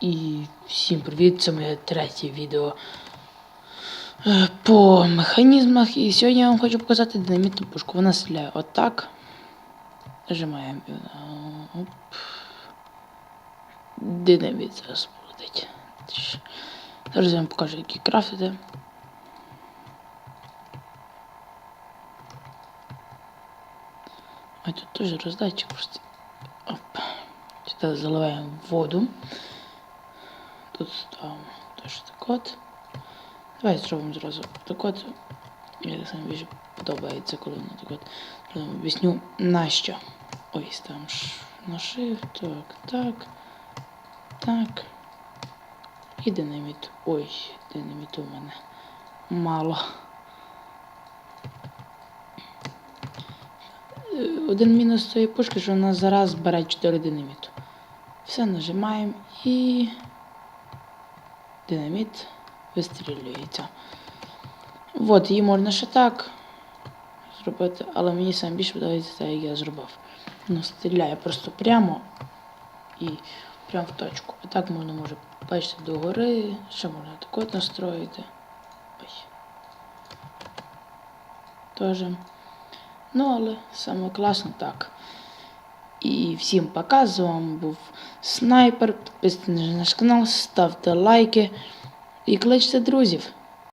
І всім привіт! Це моє третє відео е, по механізмах. І сьогодні я вам хочу показати динамітну пушку. Вона стріляє отак. Нажимаємо. Динаміт зараз полетить. Зараз я вам покажу, які крафтити. А тут теж роздатчик просто. Оп. Сюди заливаємо воду. Тут ставимо теж от. Давай зробимо зразу так от. Мені саме більше подобається, коли воно так от. Зразу Об'ясню нащо. Ставимо ш- на shift, так, так, так. І динаміт. Ой, динаміту у мене мало. Е, Один мінус цієї пушки, що вона зараз бере 4 динаміту. Все нажимаємо і динаміт вистрілюється. От, її можна ще так зробити, але мені саме більше подобається те, як я зробив. Ну, стріляє просто прямо і прямо в точку. І так можна може бачити догори, ще можна так настроїти. Ой. Тоже. Ну, але саме класно так. І всім пока, з вами був Снайпер. Підписуйтесь на наш канал, ставте лайки і кличте друзів.